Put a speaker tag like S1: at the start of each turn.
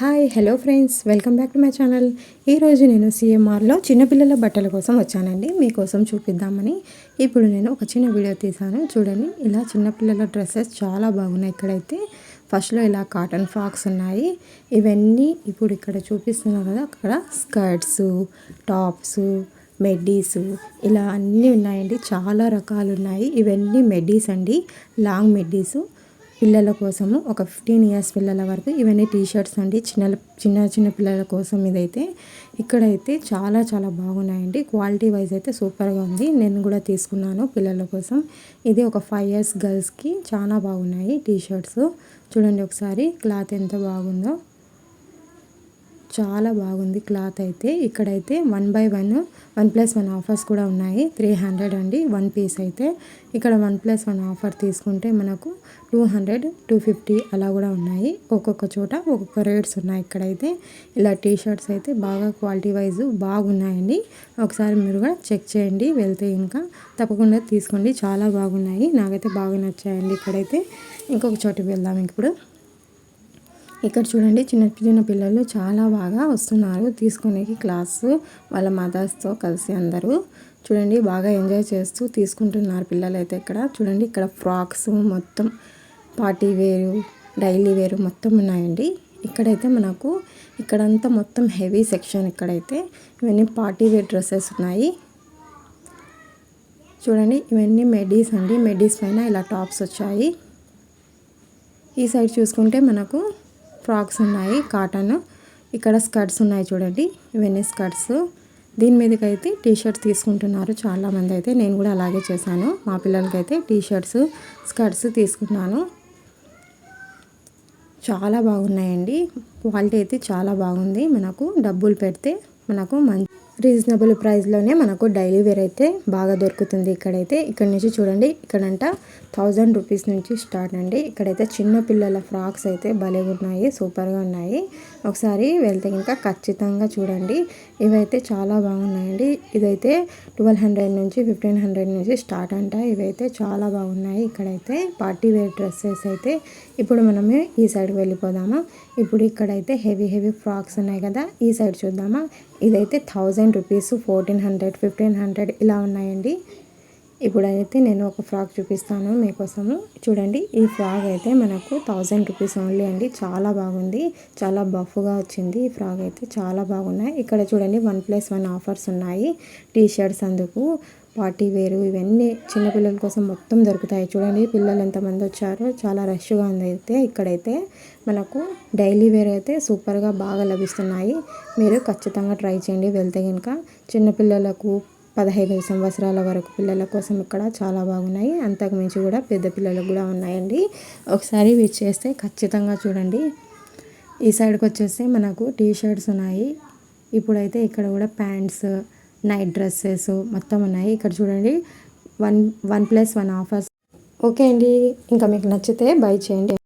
S1: Hi hello friends welcome back to my channel ఈరోజు నేను సిఎంఆర్లో చిన్నపిల్లల బట్టల కోసం వచ్చానండి. మీకోసం చూపిద్దామని. ఇప్పుడు నేను ఒక చిన్న వీడియో తీశాను. చూడండి ఇలా చిన్నపిల్లల డ్రెస్సెస్ చాలా బాగున్నాయి ఇక్కడైతే. ఫస్ట్లో ఇలా కాటన్ ఫ్రాక్స్ ఉన్నాయి. ఇవన్నీ ఇప్పుడు ఇక్కడ చూపిస్తున్నారు కదా అక్కడ స్కర్ట్స్ టాప్స్ మెడ్డీస్ ఇలా అన్నీ ఉన్నాయండి. చాలా రకాలు ఉన్నాయి. ఇవన్నీ మెడ్డీస్ అండి. లాంగ్ మెడ్డీస్ పిల్లల కోసము ఒక ఫిఫ్టీన్ ఇయర్స్ పిల్లల వరకు ఇవన్నీ టీ షర్ట్స్ అండి. చిన్న చిన్న చిన్న పిల్లల కోసం ఇదైతే. ఇక్కడైతే చాలా చాలా బాగున్నాయండి. క్వాలిటీ వైజ్ అయితే సూపర్గా ఉంది. నేను కూడా తీసుకున్నాను పిల్లల కోసం. ఇది ఒక ఫైవ్ ఇయర్స్ గర్ల్స్కి చాలా బాగున్నాయి టీ షర్ట్స్ చూడండి ఒకసారి క్లాత్ ఎంత బాగుందో. చాలా బాగుంది క్లాత్ అయితే. ఇక్కడైతే one by one one plus one offers కూడా ఉన్నాయి. త్రీ హండ్రెడ్ అండి వన్ పీస్ అయితే. ఇక్కడ వన్ ప్లస్ వన్ ఆఫర్ తీసుకుంటే మనకు టూ హండ్రెడ్ టూ ఫిఫ్టీ అలా కూడా ఉన్నాయి. ఒక్కొక్క చోట ఒక్కొక్క రేట్స్ ఉన్నాయి ఇక్కడైతే. ఇలా టీ షర్ట్స్ అయితే బాగా క్వాలిటీ వైజ్ బాగున్నాయండి. ఒకసారి మీరు కూడా చెక్ చేయండి వెళ్తే ఇంకా తప్పకుండా తీసుకోండి. చాలా బాగున్నాయి. నాకైతే బాగా నచ్చాయండి ఇక్కడైతే. ఇంకొక చోటుకి వెళ్దాం ఇప్పుడు. ఇక్కడ చూడండి చిన్న చిన్న పిల్లలు చాలా బాగా వస్తున్నారు. తీసుకునేకి క్లాస్ వాళ్ళ మదర్స్తో కలిసి అందరూ. చూడండి బాగా ఎంజాయ్ చేస్తూ తీసుకుంటున్నారు పిల్లలు అయితే ఇక్కడ. చూడండి ఇక్కడ ఫ్రాక్స్ మొత్తం పార్టీ వేరు డైలీ వేరు మొత్తం ఉన్నాయండి. ఇక్కడైతే మనకు ఇక్కడంతా మొత్తం హెవీ సెక్షన్ ఇక్కడైతే. ఇవన్నీ పార్టీ వేర్ డ్రెస్సెస్ ఉన్నాయి. చూడండి ఇవన్నీ మెడీస్ అండి. మెడీస్ పైన ఇలా టాప్స్ వచ్చాయి. ఈ సైడ్ చూసుకుంటే మనకు ఫ్రాక్స్ ఉన్నాయి కాటన్. ఇక్కడ స్కర్ట్స్ ఉన్నాయి చూడండి ఇవన్నీ స్కర్ట్స్. దీని మీదకి అయితే టీ షర్ట్స్ తీసుకుంటున్నారు చాలామంది అయితే. నేను కూడా అలాగే చేశాను. మా పిల్లలకైతే టీ షర్ట్స్ స్కర్ట్స్ తీసుకున్నాను. చాలా బాగున్నాయండి. క్వాలిటీ అయితే చాలా బాగుంది. మనకు డబ్బులు పెడితే మనకు మంచి రీజనబుల్ ప్రైస్లోనే మనకు డైలీ వేర్ అయితే బాగా దొరుకుతుంది ఇక్కడైతే. ఇక్కడ నుంచి చూడండి ఇక్కడంట థౌజండ్ రూపీస్ నుంచి స్టార్ట్ అండి. ఇక్కడైతే చిన్న పిల్లల ఫ్రాక్స్ అయితే భలే ఉన్నాయి సూపర్గా ఉన్నాయి. ఒకసారి వెళ్తే ఇంకా ఖచ్చితంగా చూడండి ఇవైతే చాలా బాగున్నాయండి. ఇదైతే ట్వెల్వ్ హండ్రెడ్ నుంచి ఫిఫ్టీన్ హండ్రెడ్ నుంచి స్టార్ట్ అంట. ఇవైతే చాలా బాగున్నాయి ఇక్కడైతే పార్టీ వేర్ డ్రెస్సెస్ అయితే. ఇప్పుడు మనమే ఈ సైడ్ వెళ్ళిపోదామా? ఇప్పుడు ఇక్కడైతే హెవీ హెవీ ఫ్రాక్స్ ఉన్నాయి కదా ఈ సైడ్ చూద్దామా? ఇదైతే thousand rupees fourteen hundred fifteen hundred ఇలా ఉన్నాయండి. ఇప్పుడైతే నేను ఒక ఫ్రాక్ చూపిస్తాను మీకోసము. చూడండి ఈ ఫ్రాక్ అయితే మనకు థౌజండ్ రూపీస్ ఓన్లీ అండి. చాలా బాగుంది. చాలా బఫ్గా వచ్చింది ఈ ఫ్రాక్ అయితే. చాలా బాగున్నాయి. ఇక్కడ చూడండి వన్ ప్లస్ వన్ ఆఫర్స్ ఉన్నాయి. టీ షర్ట్స్ అందుకు. పార్టీ వేరు ఇవన్నీ చిన్నపిల్లల కోసం మొత్తం దొరుకుతాయి. చూడండి పిల్లలు ఎంతమంది వచ్చారో చాలా రష్గా ఉంది అయితే ఇక్కడైతే మనకు డైలీ వేర్ అయితే సూపర్గా బాగా లభిస్తున్నాయి. మీరు ఖచ్చితంగా ట్రై చేయండి. వెళ్తే కనుక చిన్నపిల్లలకు పదహైదు సంవత్సరాల వరకు పిల్లల కోసం ఇక్కడ చాలా బాగున్నాయి. అంతకు మించి కూడా పెద్ద పిల్లలకు కూడా ఉన్నాయండి. ఒకసారి విచ్ చేస్తే ఖచ్చితంగా చూడండి. ఈ సైడ్కి వచ్చేస్తే మనకు టీ షర్ట్స్ ఉన్నాయి. ఇప్పుడైతే ఇక్కడ కూడా ప్యాంట్స్ నైట్ డ్రెస్సెస్ మొత్తం ఉన్నాయి. ఇక్కడ చూడండి. One one plus one offers okay అండి. ఇంకా మీకు నచ్చితే బై చేయండి.